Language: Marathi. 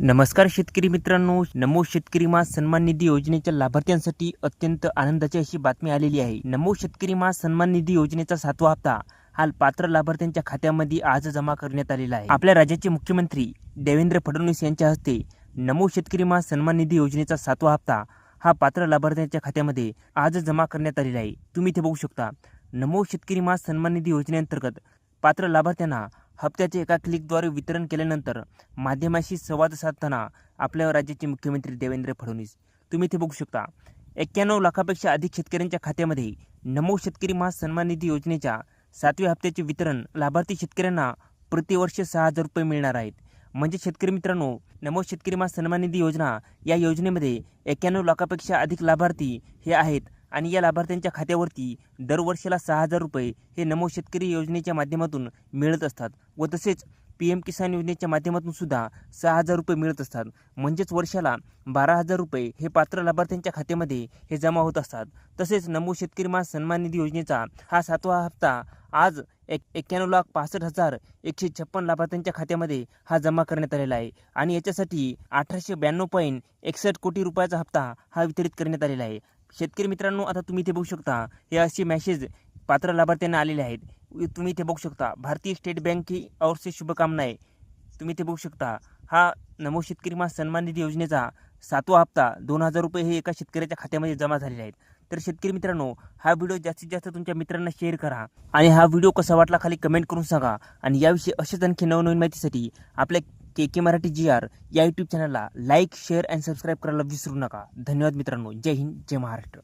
नमस्कार शेतकरी मित्रांनो नमो शेतकरी मा सन्मान निधी योजनेच्या लाभार्थ्यांसाठी अत्यंत आनंदाची अशी बातमी आलेली आहे. नमो शेतकरी मा सन्मान निधी योजनेचा सातवा हप्ता हा पात्र लाभार्थ्यांच्या खात्यामध्ये आज जमा करण्यात आलेला आहे. आपल्या राज्याचे मुख्यमंत्री देवेंद्र फडणवीस यांच्या हस्ते नमो शेतकरी मा सन्मान निधी योजनेचा सातवा हप्ता हा पात्र लाभार्थ्यांच्या खात्यामध्ये आज जमा करण्यात आलेला आहे. तुम्ही इथे बघू शकता नमो शेतकरी मा सन्मान निधी योजनेअंतर्गत पात्र लाभार्थ्यांना हप्त्याचे एका क्लिकद्वारे वितरण केल्यानंतर माध्यमाशी संवाद साधताना आपल्या राज्याचे मुख्यमंत्री देवेंद्र फडणवीस तुम्ही इथे बघू शकता. एक्क्याण्णव लाखापेक्षा अधिक शेतकऱ्यांच्या खात्यामध्ये नमो शेतकरी महा सन्मान निधी योजनेच्या सातव्या हप्त्याचे वितरण लाभार्थी शेतकऱ्यांना प्रतिवर्ष सहा हजार रुपये मिळणार आहेत. म्हणजे शेतकरी मित्रांनो नमो शेतकरी महासन्मान निधी योजना या योजनेमध्ये एक्क्याण्णव लाखापेक्षा अधिक लाभार्थी हे आहेत. आणि या लाभार्थ्यांच्या खात्यावरती दरवर्षाला सहा हजार रुपये हे नमो शेतकरी योजनेच्या माध्यमातून मिळत असतात व तसेच पी एम किसान योजनेच्या माध्यमातून सुद्धा सहा हजार रुपये मिळत असतात. म्हणजेच वर्षाला बारा हजार रुपये हे पात्र लाभार्थ्यांच्या खात्यामध्ये हे जमा होत असतात. तसेच नमो शेतकरी मान सन्मान निधी योजनेचा हा सातवा हप्ता आज एक एक्क्याण्णव लाख पासष्ट हजार एकशे छप्पन लाभार्थ्यांच्या खात्यामध्ये हा जमा करण्यात आलेला आहे. आणि याच्यासाठी अठराशे ब्याण्णव पॉईंट एकसष्ट कोटी रुपयाचा हप्ता हा वितरित करण्यात आलेला आहे. शेतकरी मित्रांनो आता तुम्ही इथे बघू शकता हे असे मॅसेज पात्र लाभार्थ्यांना आलेले आहेत. तुम्ही इथे बघू शकता भारतीय स्टेट बँक ही और शुभकामना शुभकामनाएं तुम्ही इथे बघू शकता हा नमो शेतकरी मा सन्मान निधी योजनेचा सातवा हप्ता दोन हजार रुपये हे एका शेतकऱ्याच्या खात्यामध्ये जमा झालेले आहेत. तर शेतकरी मित्रांनो हा व्हिडिओ जास्तीत जास्त तुमच्या मित्रांना शेअर करा आणि हा व्हिडिओ कसा वाटला खाली कमेंट करून सांगा. आणि याविषयी असेच आणखी नवनवीन माहितीसाठी आपल्या K K Marathi G R या यूट्यूब चॅनलला लाईक शेअर अँड सबस्क्राईब करायला विसरू नका. धन्यवाद मित्रांनो. जय हिंद जय महाराष्ट्र.